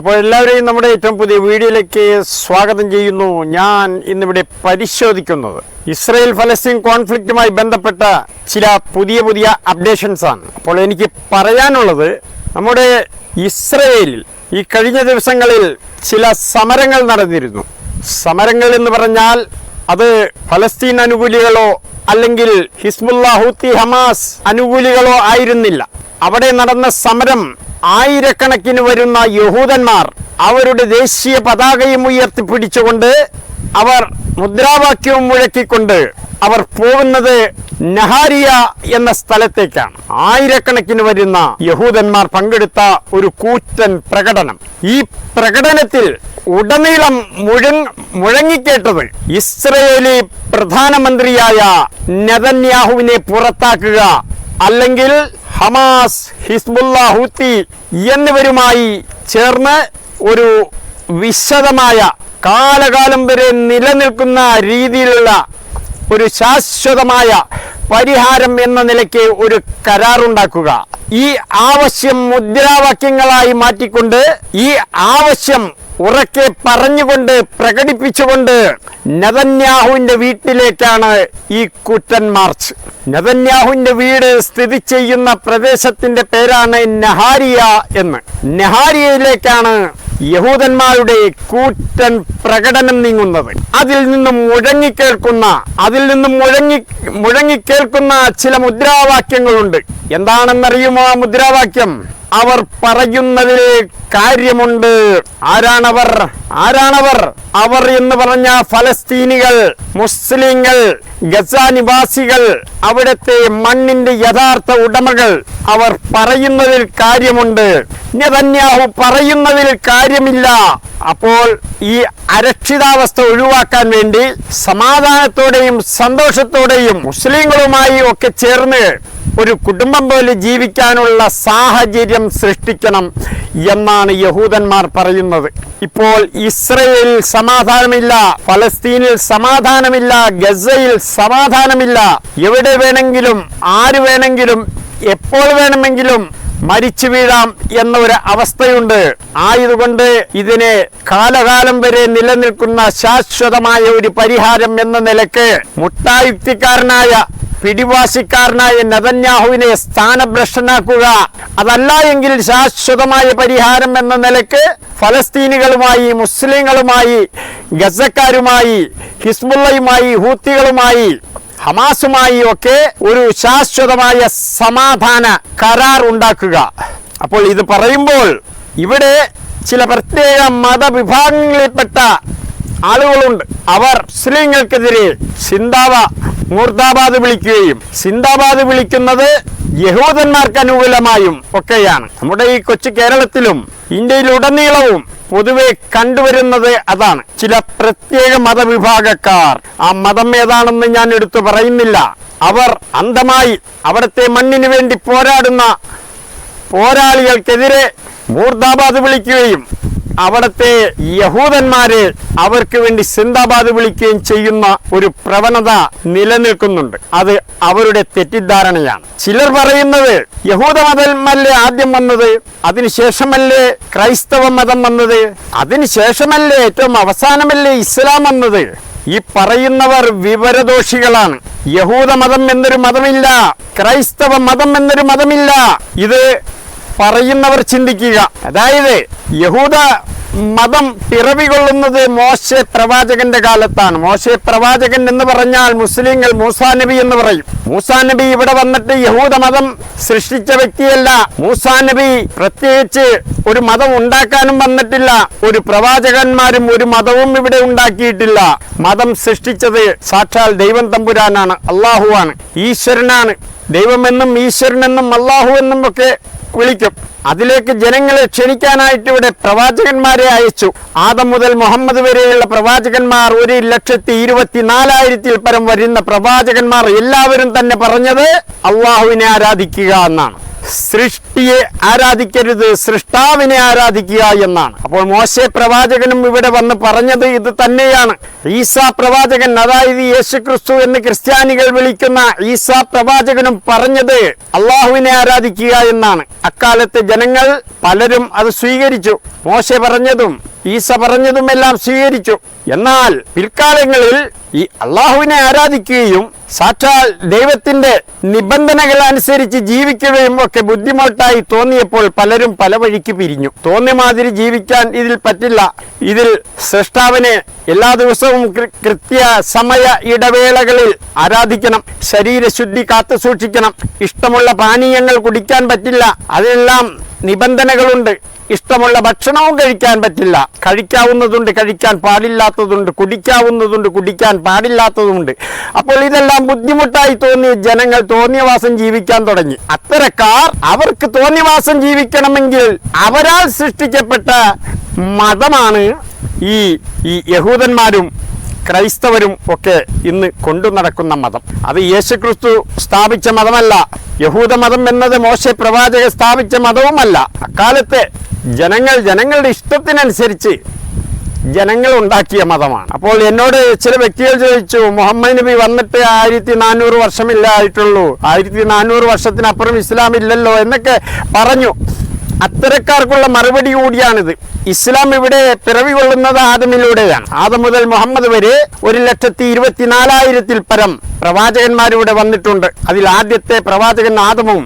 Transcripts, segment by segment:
അപ്പോൾ എല്ലാവരെയും നമ്മുടെ ഏറ്റവും പുതിയ വീഡിയോയിലേക്ക് സ്വാഗതം ചെയ്യുന്നു. ഞാൻ ഇന്നിവിടെ പരിശോധിക്കുന്നത്. ഇസ്രയേൽ ഫലസ്തീൻ കോൺഫ്ലിക്റ്റുമായി ബന്ധപ്പെട്ട ചില പുതിയ പുതിയ അപ്ഡേഷൻസ് ആണ്. അപ്പോൾ എനിക്ക് പറയാനുള്ളത് നമ്മുടെ ഇസ്രയേലിൽ ഈ കഴിഞ്ഞ ദിവസങ്ങളിൽ ചില സമരങ്ങൾ നടന്നിരുന്നു. സമരങ്ങൾ എന്ന് പറഞ്ഞാൽ അത് ഫലസ്തീൻ അനുകൂലികളോ അല്ലെങ്കിൽ ഹിസ്ബുല്ല ഹമാസ് അനുകൂലികളോ ആയിരുന്നില്ല. അവിടെ നടന്ന സമരം ആയിരക്കണക്കിന് വരുന്ന യഹൂദന്മാർ അവരുടെ ദേശീയ പതാകയും ഉയർത്തിപ്പിടിച്ചുകൊണ്ട് അവർ മുദ്രാവാക്യവും മുഴക്കിക്കൊണ്ട് അവർ പോകുന്നത് നഹാരിയ എന്ന സ്ഥലത്തേക്കാണ്. ആയിരക്കണക്കിന് വരുന്ന യഹൂദന്മാർ പങ്കെടുത്ത ഒരു കൂറ്റൻ പ്രകടനം. ഈ പ്രകടനത്തിൽ ഉടനീളം മുഴങ് മുഴങ്ങിക്കേട്ടത് ഇസ്രയേലി പ്രധാനമന്ത്രിയായ നെതന്യാഹുവിനെ പുറത്താക്കുക അല്ലെങ്കിൽ ഹമാസ് ഹിസ്ബുല്ല ഹൂത്തി എന്നിവരുമായി ചേർന്ന് ഒരു വിശദമായ കാലകാലം വരെ നിലനിൽക്കുന്ന രീതിയിലുള്ള ഒരു ശാശ്വതമായ പരിഹാരം എന്ന നിലയ്ക്ക് ഒരു കരാറുണ്ടാക്കുക. ഈ ആവശ്യം മുദ്രാവാക്യങ്ങളായി മാറ്റിക്കൊണ്ട് ഈ ആവശ്യം ഉറക്കെ പറഞ്ഞുകൊണ്ട് പ്രകടിപ്പിച്ചുകൊണ്ട് നെതന്യാഹുവിന്റെ വീട്ടിലേക്കാണ് ഈ കൂറ്റൻ മാർച്ച്. നെതന്യാഹുവിന്റെ വീട് സ്ഥിതി ചെയ്യുന്ന പ്രദേശത്തിന്റെ പേരാണ് നഹാരിയ എന്ന്. നഹാരിയയിലേക്കാണ് യഹൂദന്മാരുടെ കൂറ്റൻ പ്രകടനം നീങ്ങുന്നത്. അതിൽ നിന്നും മുഴങ്ങിക്കേൾക്കുന്ന അതിൽ നിന്നും മുഴങ്ങി മുഴങ്ങിക്കേൾക്കുന്ന ചില മുദ്രാവാക്യങ്ങളുണ്ട്. എന്താണെന്നറിയുമോ ആ മുദ്രാവാക്യം? അവർ പറയുന്നതിൽ കാര്യമുണ്ട്. ആരാണവർ? ആരാണവർ? അവർ എന്ന് പറഞ്ഞ ഫലസ്തീനികൾ മുസ്ലിങ്ങൾ ഗസ നിവാസികൾ അവിടുത്തെ മണ്ണിന്റെ യഥാർത്ഥ ഉടമകൾ അവർ പറയുന്നതിൽ കാര്യമുണ്ട്. നെതന്യാഹു പറയുന്നതിൽ കാര്യമില്ല. അപ്പോൾ ഈ അരക്ഷിതാവസ്ഥ ഒഴിവാക്കാൻ വേണ്ടി സമാധാനത്തോടെയും സന്തോഷത്തോടെയും മുസ്ലിങ്ങളുമായി ഒക്കെ ചേർന്ന് ഒരു കുടുംബം പോലെ ജീവിക്കാനുള്ള സാഹചര്യം സൃഷ്ടിക്കണം എന്നാണ് യഹൂദന്മാർ പറയുന്നത്. ഇപ്പോൾ ഇസ്രയേലിൽ സമാധാനമില്ല ഫലസ്തീനിൽ സമാധാനമില്ല ഗസയിൽ സമാധാനമില്ല. എവിടെ വേണമെങ്കിലും ആര് വേണമെങ്കിലും എപ്പോൾ വേണമെങ്കിലും മരിച്ചു വീഴാം എന്ന ഒരു അവസ്ഥയുണ്ട്. ആയതുകൊണ്ട് ഇതിന് കാലകാലം വരെ നിലനിൽക്കുന്ന ശാശ്വതമായ ഒരു പരിഹാരം എന്ന നിലയ്ക്ക് മുട്ടായുക്തിക്കാരനായ പിടിവാശിക്കാരനായ നതന്യാഹുവിനെ സ്ഥാനഭ്രഷ്ടനാക്കുക. അതല്ല എങ്കിൽ ശാശ്വതമായ പരിഹാരം എന്ന നിലയ്ക്ക് ഫലസ്തീനികളുമായി മുസ്ലിങ്ങളുമായി ഗസക്കാരുമായി ഹിസ്ബുള്ളയുമായി ഹൂത്തികളുമായി ഹമാസുമായി ഒക്കെ ഒരു ശാശ്വതമായ സമാധാന കരാർ ഉണ്ടാക്കുക. അപ്പോൾ ഇത് പറയുമ്പോൾ ഇവിടെ ചില പ്രത്യേക മതവിഭാഗങ്ങളിൽപ്പെട്ട ആളുകളുണ്ട്. അവർ മുസ്ലിങ്ങൾക്കെതിരെ സിന്ദാബ മൂർദാബാദ് വിളിക്കുകയും സിന്ദാബാദ് വിളിക്കുന്നത് യഹൂദന്മാർക്ക് അനുകൂലമായും ഒക്കെയാണ്. നമ്മുടെ ഈ കൊച്ചു കേരളത്തിലും ഇന്ത്യയിലുടനീളവും പൊതുവെ കണ്ടുവരുന്നത് അതാണ്. ചില പ്രത്യേക മതവിഭാഗക്കാർ ആ മതം ഏതാണെന്ന് ഞാൻ എടുത്തു പറയുന്നില്ല. അവർ അന്ധമായി അവിടുത്തെ മണ്ണിന് വേണ്ടി പോരാടുന്ന പോരാളികൾക്കെതിരെ മൂർദാബാദ് വിളിക്കുകയും അവിടുത്തെ യഹൂദന്മാര് അവർക്ക് വേണ്ടി സിന്ദാബാദ് വിളിക്കുകയും ചെയ്യുന്ന ഒരു പ്രവണത നിലനിൽക്കുന്നുണ്ട്. അത് അവരുടെ തെറ്റിദ്ധാരണയാണ്. ചിലർ പറയുന്നത് യഹൂദ മതമല്ലേ ആദ്യം വന്നത്? അതിനുശേഷമല്ലേ ക്രൈസ്തവ മതം വന്നത്? അതിനുശേഷമല്ലേ ഏറ്റവും അവസാനമല്ലേ ഇസ്ലാം വന്നത്? ഈ പറയുന്നവർ വിവരദോഷികളാണ്. യഹൂദ മതം എന്നൊരു മതമില്ല. ക്രൈസ്തവ മതം എന്നൊരു മതമില്ല. ഇത് പറയുന്നവർ ചിന്തിക്കുക. അതായത് യഹൂദ മതം പിറവികൊള്ളുന്നത് മോശ പ്രവാചകന്റെ കാലത്താണ്. മോശ പ്രവാചകൻ എന്ന് പറഞ്ഞാൽ മുസ്ലിങ്ങൾ മൂസാ നബി എന്ന് പറയും. മൂസാ നബി ഇവിടെ വന്നിട്ട് യഹൂദ മതം സൃഷ്ടിച്ച വ്യക്തിയല്ല. മൂസാ നബി പ്രത്യേകിച്ച് ഒരു മതം ഉണ്ടാക്കാനും വന്നിട്ടില്ല. ഒരു പ്രവാചകന്മാരും ഒരു മതവും ഇവിടെ ഉണ്ടാക്കിയിട്ടില്ല. മതം സൃഷ്ടിച്ചത് സാക്ഷാൽ ദൈവം തമ്പുരാനാണ് അള്ളാഹുവാണ് ഈശ്വരനാണ്. ദൈവമെന്നും ഈശ്വരനെന്നും അള്ളാഹു എന്നും ഒക്കെ വിളിക്കും. അതിലേക്ക് ജനങ്ങളെ ക്ഷണിക്കാനായിട്ട് ഇവിടെ പ്രവാചകന്മാരെ അയച്ചു. ആദം മുതൽ മുഹമ്മദ് വരെയുള്ള പ്രവാചകന്മാർ ഒരു ലക്ഷത്തി ഇരുപത്തിനാലായിരത്തിൽ പരം വരുന്ന പ്രവാചകന്മാർ എല്ലാവരും തന്നെ പറഞ്ഞത് അള്ളാഹുവിനെ ആരാധിക്കുക എന്നാണ്. സൃഷ്ടിയെ ആരാധിക്കരുത് സൃഷ്ടാവിനെ ആരാധിക്കുക എന്നാണ്. അപ്പോൾ മോശെ പ്രവാചകനും ഇവിടെ വന്ന് പറഞ്ഞത് ഇത് തന്നെയാണ്. ഈസാ പ്രവാചകൻ അതായത് യേശു ക്രിസ്തു എന്ന് ക്രിസ്ത്യാനികൾ വിളിക്കുന്ന ഈസാ പ്രവാചകനും പറഞ്ഞത് അള്ളാഹുവിനെ ആരാധിക്കുക എന്നാണ്. അക്കാലത്തെ ജനങ്ങൾ പലരും അത് സ്വീകരിച്ചു. മോശെ പറഞ്ഞതും ഈസ പറഞ്ഞതും എല്ലാം സ്വീകരിച്ചു. എന്നാൽ പിൽക്കാലങ്ങളിൽ ഈ അള്ളാഹുവിനെ ആരാധിക്കുകയും സാക്ഷാൽ ദൈവത്തിന്റെ നിബന്ധനകൾ അനുസരിച്ച് ജീവിക്കുകയും ഒക്കെ ബുദ്ധിമുട്ടായി തോന്നിയപ്പോൾ പലരും പല വഴിക്ക് പിരിഞ്ഞു. തോന്നിയ മാതിരി ജീവിക്കാൻ ഇതിൽ പറ്റില്ല. ഇതിൽ സൃഷ്ടാവിനെ എല്ലാ ദിവസവും കൃത്യ സമയ ഇടവേളകളിൽ ആരാധിക്കണം. ശരീരശുദ്ധി കാത്തു സൂക്ഷിക്കണം. ഇഷ്ടമുള്ള പാനീയങ്ങൾ കുടിക്കാൻ പറ്റില്ല. അതിനെല്ലാം നിബന്ധനകളുണ്ട്. ഇഷ്ടമുള്ള ഭക്ഷണവും കഴിക്കാൻ പറ്റില്ല. കഴിക്കാവുന്നതുണ്ട് കഴിക്കാൻ പാടില്ലാത്തതുണ്ട് കുടിക്കാവുന്നതുണ്ട് കുടിക്കാൻ പാടില്ലാത്തതുണ്ട് അപ്പോൾ ഇതെല്ലാം ബുദ്ധിമുട്ടായി തോന്നിയ ജനങ്ങൾ തോന്നിയവാസം ജീവിക്കാൻ തുടങ്ങി. അത്തരക്കാർ അവർക്ക് തോന്നിയവാസം ജീവിക്കണമെങ്കിൽ അവരാൽ സൃഷ്ടിക്കപ്പെട്ട മതമാണ് ഈ ഈ യഹൂദന്മാരും ക്രൈസ്തവരും ഒക്കെ ഇന്ന് കൊണ്ടു നടക്കുന്ന മതം. അത് യേശുക്രിസ്തു സ്ഥാപിച്ച മതമല്ല. യഹൂദ മതം എന്നത് മോശ പ്രവാചക സ്ഥാപിച്ച മതവുമല്ല. അക്കാലത്തെ ജനങ്ങൾ ജനങ്ങളുടെ ഇഷ്ടത്തിനനുസരിച്ച് ജനങ്ങൾ ഉണ്ടാക്കിയ മതമാണ്. അപ്പോൾ എന്നോട് ചില വ്യക്തികൾ ചോദിച്ചു മുഹമ്മദ് നബി വന്നിട്ട് ആയിരത്തി നാനൂറ് വർഷമില്ല ആയിട്ടുള്ളൂ ആയിരത്തി നാനൂറ് വർഷത്തിനപ്പുറം ഇസ്ലാം ഇല്ലല്ലോ എന്നൊക്കെ പറഞ്ഞു. അത്തരക്കാർക്കുള്ള മറുപടി കൂടിയാണിത്. ഇസ്ലാം ഇവിടെ പിറവി കൊള്ളുന്നത് ആദമിലൂടെയാണ്. ആദം മുതൽ മുഹമ്മദ് വരെ ഒരു ലക്ഷത്തി ഇരുപത്തിനാലായിരത്തിൽ പരം പ്രവാചകന്മാരിവിടെ വന്നിട്ടുണ്ട്. അതിൽ ആദ്യത്തെ പ്രവാചകൻ ആദമും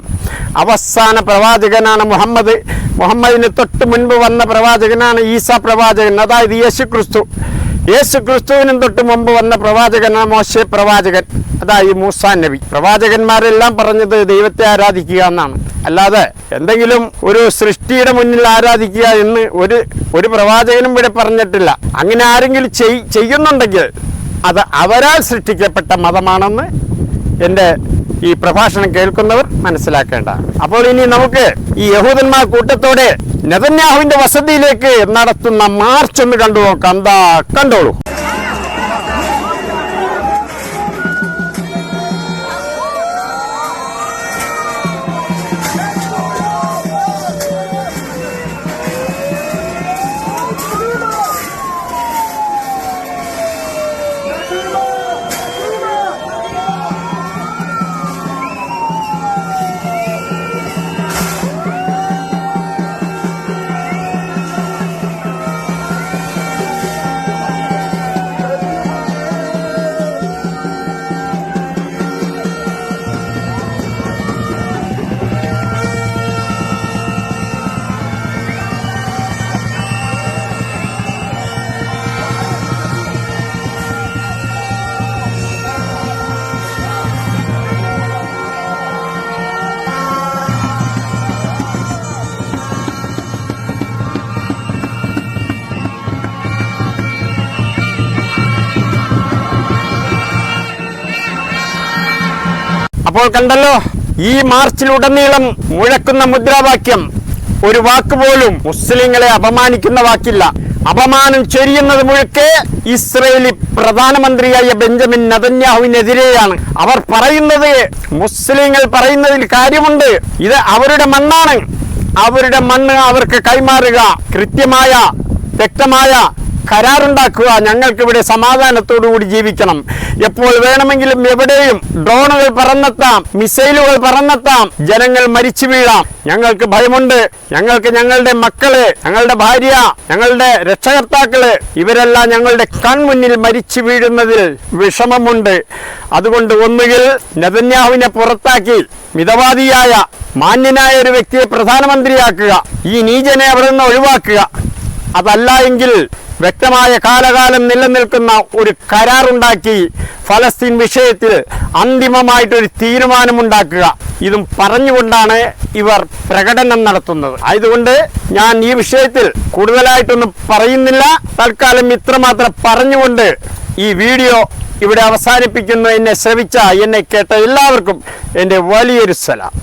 അവസാന പ്രവാചകനാണ് മുഹമ്മദ്. മുഹമ്മദിന് തൊട്ട് മുൻപ് വന്ന പ്രവാചകനാണ് ഈസ പ്രവാചകൻ അതായത് യേശു ക്രിസ്തു യേശു ക്രിസ്തുവിനും തൊട്ട് മുമ്പ് വന്ന പ്രവാചകനാണ് മോശെ പ്രവാചകൻ. അതായത് മൂസാ നബി. പ്രവാചകന്മാരെല്ലാം പറഞ്ഞത് ദൈവത്തെ ആരാധിക്കുക എന്നാണ്. അല്ലാതെ എന്തെങ്കിലും ഒരു സൃഷ്ടിയുടെ മുന്നിൽ ആരാധിക്കുക എന്ന് ഒരു ഒരു പ്രവാചകനും ഇവിടെ പറഞ്ഞിട്ടില്ല. അങ്ങനെ ആരെങ്കിലും ചെയ് ചെയ്യുന്നുണ്ടെങ്കിൽ അത് അവരാൽ സൃഷ്ടിക്കപ്പെട്ട മതമാണെന്ന് എന്റെ ഈ പ്രഭാഷണം കേൾക്കുന്നവർ മനസ്സിലാക്കേണ്ട. അപ്പോൾ ഇനി നമുക്ക് ഈ യഹൂദന്മാർ കൂട്ടത്തോടെ നെതന്യാഹുവിന്റെ വസതിയിലേക്ക് നടത്തുന്ന മാർച്ച് ഒന്ന് കണ്ടു നോക്കാം. എന്താ കണ്ടോളൂ. അപ്പോൾ കണ്ടല്ലോ ഈ മാർച്ചിലുടനീളം മുഴക്കുന്ന മുദ്രാവാക്യം. ഒരു വാക്ക് പോലും മുസ്ലിങ്ങളെ അപമാനിക്കുന്ന വാക്കില്ല. അപമാനം ചൊരിയുന്നത് മുഴുക്കെ ഇസ്രയേലി പ്രധാനമന്ത്രിയായ ബെഞ്ചമിൻ നതന്യാഹുവിനെതിരെയാണ്. അവർ പറയുന്നത് മുസ്ലിങ്ങൾ പറയുന്നതിൽ കാര്യമുണ്ട്. ഇത് അവരുടെ മണ്ണാണ്. അവരുടെ മണ്ണ് അവർക്ക് കൈമാറുക കൃത്യമായ വ്യക്തമായ കരാറുണ്ടാക്കുക ഞങ്ങൾക്ക് ഇവിടെ സമാധാനത്തോടുകൂടി ജീവിക്കണം. എപ്പോൾ വേണമെങ്കിലും എവിടെയും ഡ്രോണുകൾ പറന്നെത്താം മിസൈലുകൾ പറന്നെത്താം ജനങ്ങൾ മരിച്ചു വീഴാം. ഞങ്ങൾക്ക് ഭയമുണ്ട്. ഞങ്ങൾക്ക് ഞങ്ങളുടെ മക്കൾ ഞങ്ങളുടെ ഭാര്യ ഞങ്ങളുടെ രക്ഷകർത്താക്കൾ ഇവരെല്ലാം ഞങ്ങളുടെ കൺമുന്നിൽ മരിച്ചു വീഴുന്നതിൽ വിഷമമുണ്ട്. അതുകൊണ്ട് ഒന്നുകിൽ നെതന്യാഹുവിനെ പുറത്താക്കി മിതവാദിയായ മാന്യനായ ഒരു വ്യക്തിയെ പ്രധാനമന്ത്രിയാക്കുക ഈ നീചനെ അവിടെ നിന്ന് ഒഴിവാക്കുക. അതല്ല എങ്കിൽ വ്യക്തമായ കാലകാലം നിലനിൽക്കുന്ന ഒരു കരാറുണ്ടാക്കി ഫലസ്തീൻ വിഷയത്തിൽ അന്തിമമായിട്ടൊരു തീരുമാനമുണ്ടാക്കുക. ഇതും പറഞ്ഞുകൊണ്ടാണ് ഇവർ പ്രകടനം നടത്തുന്നത്. ആയതുകൊണ്ട് ഞാൻ ഈ വിഷയത്തിൽ കൂടുതലായിട്ടൊന്നും പറയുന്നില്ല. തൽക്കാലം ഇത്രമാത്രം പറഞ്ഞുകൊണ്ട് ഈ വീഡിയോ ഇവിടെ അവസാനിപ്പിക്കുന്നു. എന്നെ ശ്രവിച്ച എന്നെ കേട്ട എല്ലാവർക്കും എന്റെ വലിയൊരു സലാം.